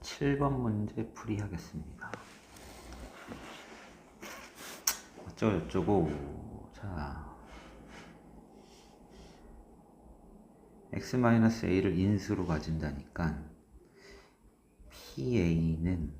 7번 문제 풀이하겠습니다. 어쩌고 저쩌고. 자. X-a를 인수로 가진다니까 pa는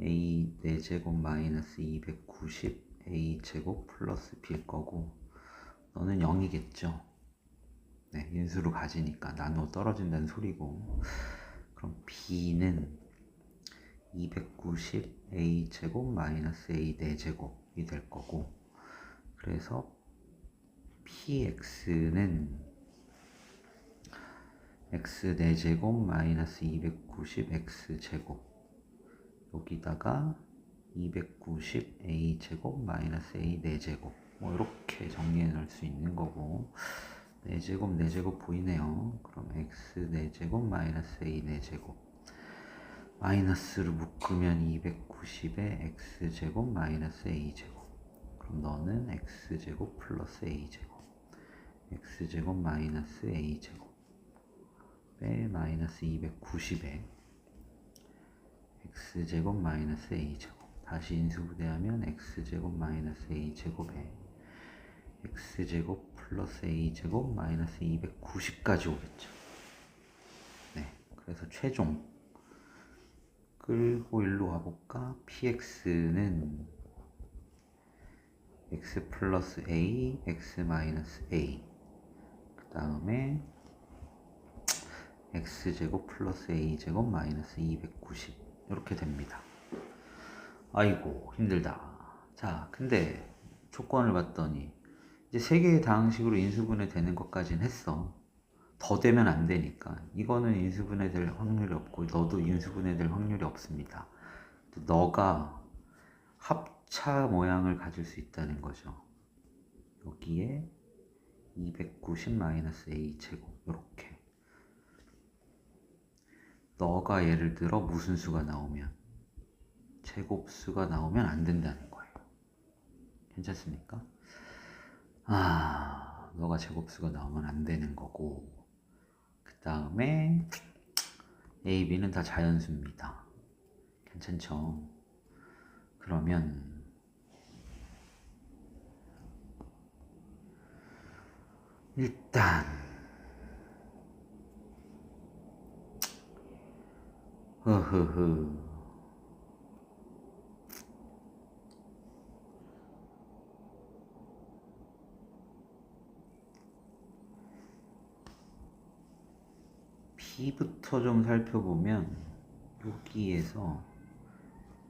a 4제곱 마이너스 290 a 제곱 플러스 b일 거고 너는 0이겠죠? 네 인수로 가지니까 나누어 떨어진다는 소리고 그럼 b는 290 a 제곱 마이너스 a 4제곱이 될 거고 그래서 px는 x 4제곱 마이너스 290 x 제곱 여기다가 290 a 제곱 마이너스 a 4제곱 뭐 이렇게 정리해 놓을 수 있는 거고 4제곱 4제곱 보이네요. 그럼 x 4제곱 마이너스 a 4제곱. 마이너스를 묶으면 290에 x제곱 마이너스 a제곱. 그럼 너는 x제곱 플러스 a제곱. X제곱 마이너스 a제곱. 빼 마이너스 290에 x제곱 마이너스 a제곱. 다시 인수분해하면 x제곱 마이너스 a제곱에 x제곱 플러스 a제곱 마이너스 290까지 오겠죠. 네 그래서 최종 끌고 일로 가볼까? px는 x 플러스 a, x 마이너스 a. 그 다음에 x제곱 플러스 a제곱 마이너스 290 이렇게 됩니다. 아이고 힘들다. 자 근데 조건을 봤더니 이제 세 개의 다항식으로 인수분해 되는 것까지는 했어. 더 되면 안 되니까. 이거는 인수분해 될 확률이 없고 너도 인수분해 될 확률이 없습니다. 너가 합차 모양을 가질 수 있다는 거죠. 여기에 290-a 제곱 이렇게. 너가 예를 들어 무슨 수가 나오면 제곱수가 나오면 안 된다는 거예요. 괜찮습니까? 아 너가 제곱수가 나오면 안 되는 거고 그 다음에 A, B는 다 자연수입니다. 괜찮죠? 그러면 일단 흐흐흐 B부터 좀 살펴보면 여기에서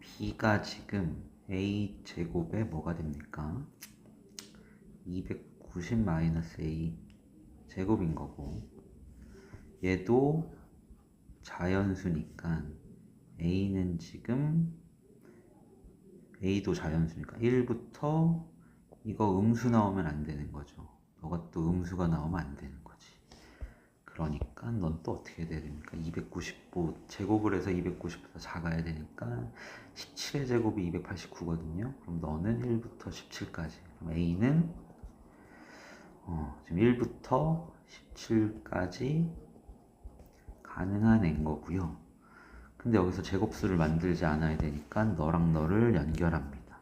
B가 지금 A 제곱에 뭐가 됩니까? 290-A 제곱인 거고 얘도 자연수니까 A는 지금 A도 자연수니까 1부터 이거 음수 나오면 안 되는 거죠. 너가 또 음수가 나오면 안 되는. 그러니까 넌 또 어떻게 돼야 됩니까? 295 제곱을 해서 290보다 작아야 되니까 17의 제곱이 289거든요. 그럼 너는 1부터 17까지. 그럼 A는 어, 지금 1부터 17까지 가능한 애인 거고요. 근데 여기서 제곱수를 만들지 않아야 되니까 너랑 너를 연결합니다.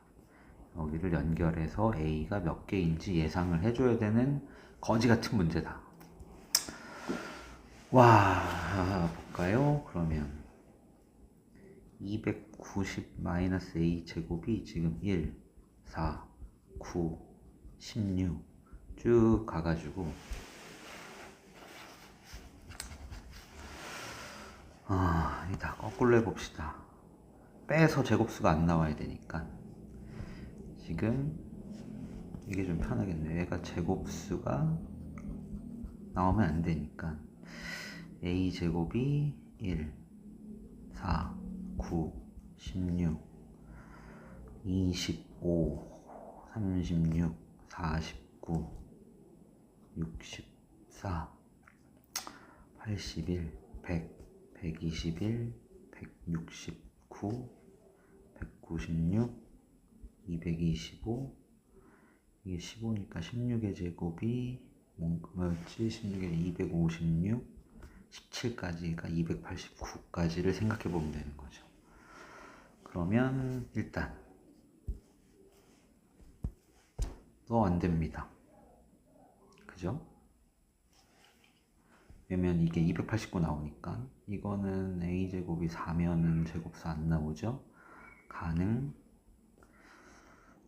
여기를 연결해서 A가 몇 개인지 예상을 해줘야 되는 거지 같은 문제다. 와, 볼까요? 그러면 290-a 제곱이 지금 1, 4, 9, 16 쭉 가가지고 아, 이다 거꾸로 해봅시다. 빼서 제곱수가 안 나와야 되니까 지금 이게 좀 편하겠네요. 얘가 제곱수가 나오면 안 되니까 a 제곱이 1, 4, 9, 16, 25, 36, 49, 64, 81, 100, 121, 169, 196, 225, 이게 15니까 16의 제곱이 뭐였지? 16에 256, 17까지가 289까지를 생각해 보면 되는 거죠. 그러면 일단 또 안 됩니다. 그죠? 왜냐면 이게 289 나오니까 이거는 a제곱이 4면은 제곱수 안 나오죠? 가능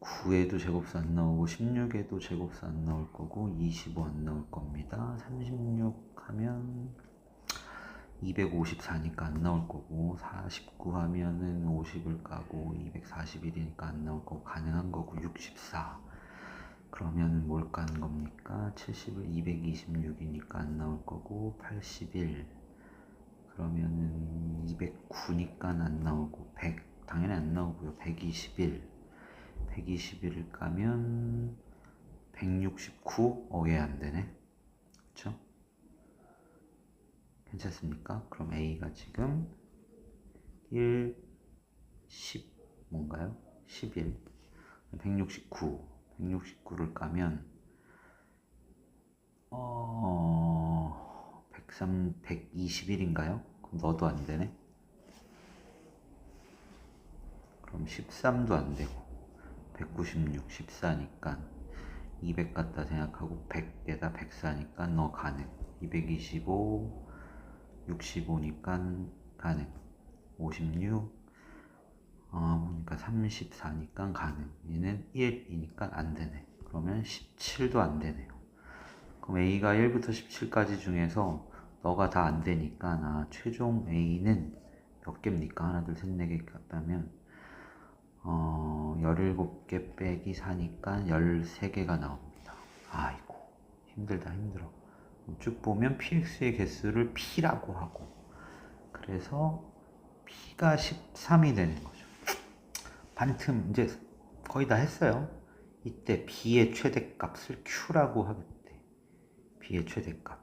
9에도 제곱수 안 나오고 16에도 제곱수 안 나올 거고 25 안 나올 겁니다. 36 하면 254니까 안 나올 거고 49 하면은 50을 까고 241이니까 안 나올 거고 가능한 거고 64 그러면 뭘 까는 겁니까? 70을 226이니까 안 나올 거고 81 그러면은 209니까 안 나오고 100 당연히 안 나오고요 121 121을 까면 169? 어, 얘 안 되네. 그쵸? 괜찮습니까? 그럼 A가 지금 1, 10, 뭔가요? 11, 169, 169를 까면, 어, 103, 121인가요? 그럼 너도 안 되네. 그럼 13도 안 되고, 196, 14니까 200 같다 생각하고 100에다 104니까 너 가능 225 65니까 가능 56 어, 보니까 34니까 가능 얘는 1이니까 안 되네 그러면 17도 안 되네요 그럼 A가 1부터 17까지 중에서 너가 다 안 되니까 나 최종 A는 몇 개입니까? 하나 둘 셋 네 개 같다면 어, 17개 빼기 4니까 13개가 나옵니다. 아이고, 힘들다, 힘들어. 쭉 보면 px의 개수를 p라고 하고, 그래서 p가 13이 되는 거죠. 반틈, 이제 거의 다 했어요. 이때 b의 최대값을 q라고 하겠대. b의 최대값.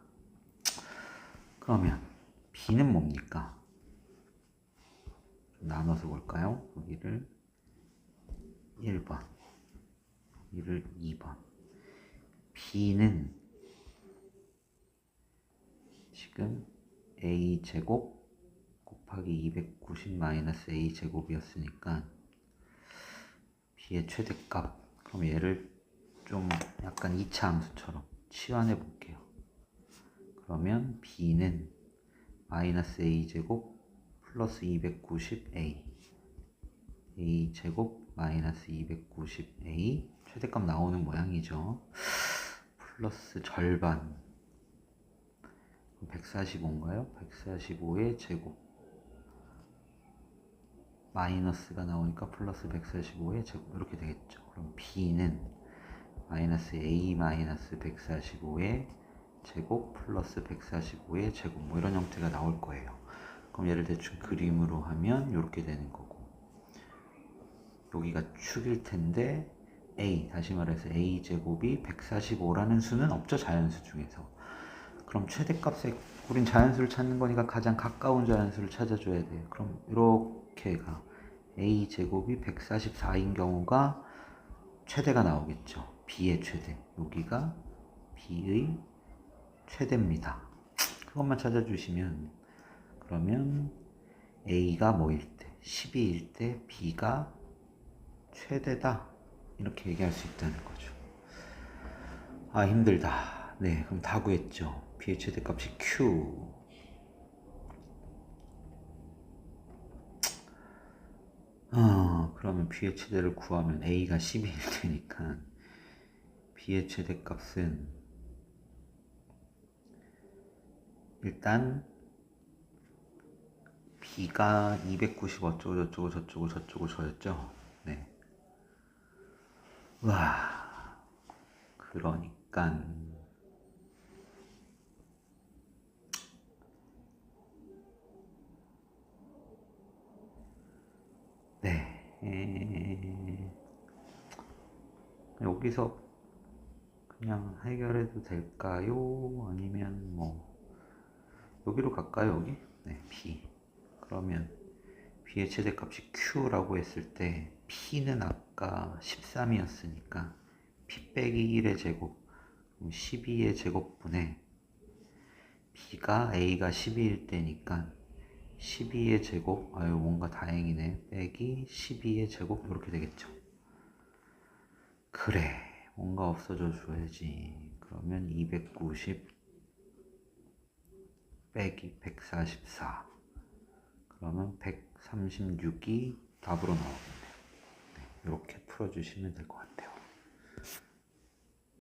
그러면 b는 뭡니까? 나눠서 볼까요? 여기를 1번, 여기를 2번. B는 지금 A 제곱 곱하기 290 마이너스 A 제곱이었으니까 B의 최대값. 그럼 얘를 좀 약간 2차 함수처럼 치환해 볼게요. 그러면 B는 마이너스 A 제곱 플러스 290A A 제곱 마이너스 290A 최대값 나오는 모양이죠. 플러스 절반 145인가요? 145의 제곱 마이너스가 나오니까 플러스 145의 제곱 이렇게 되겠죠. 그럼 B는 마이너스 A 마이너스 145의 제곱 플러스 145의 제곱 뭐 이런 형태가 나올 거예요. 그럼 얘를 대충 그림으로 하면 이렇게 되는 거고 여기가 축일 텐데 a 다시 말해서 a 제곱이 145라는 수는 없죠 자연수 중에서 그럼 최대값에 우린 자연수를 찾는 거니까 가장 가까운 자연수를 찾아줘야 돼요 그럼 이렇게가 a 제곱이 144인 경우가 최대가 나오겠죠 b의 최대 여기가 b의 최대입니다 그것만 찾아주시면 그러면 a가 뭐일 때 12일 때 b가 최대다 이렇게 얘기할 수 있다는 거죠. 아 힘들다. 네 그럼 다 구했죠. B의 최대값이 q. 어, 그러면 최대를 구하면 a가 12일 테니까 b의 최대값은 일단 b가 290 어쩌고 저쩌고 저쩌고 저쩌고 저였죠. 네. 와, 그러니까 네. 여기서 그냥 해결해도 될까요? 아니면 뭐 여기로 갈까요? 여기? 네, B. 그러면 B의 최대값이 Q라고 했을 때 P는 아까 13이었으니까 P 빼기 1의 제곱 12의 제곱분에 b가 a가 12일 때니까 12의 제곱 아유 뭔가 다행이네 빼기 12의 제곱 이렇게 되겠죠 그래 뭔가 없어져 줘야지. 그러면 290 빼기 144 그러면 136이 답으로 나오겠네요. 네, 이렇게 풀어주시면 될 것 같아요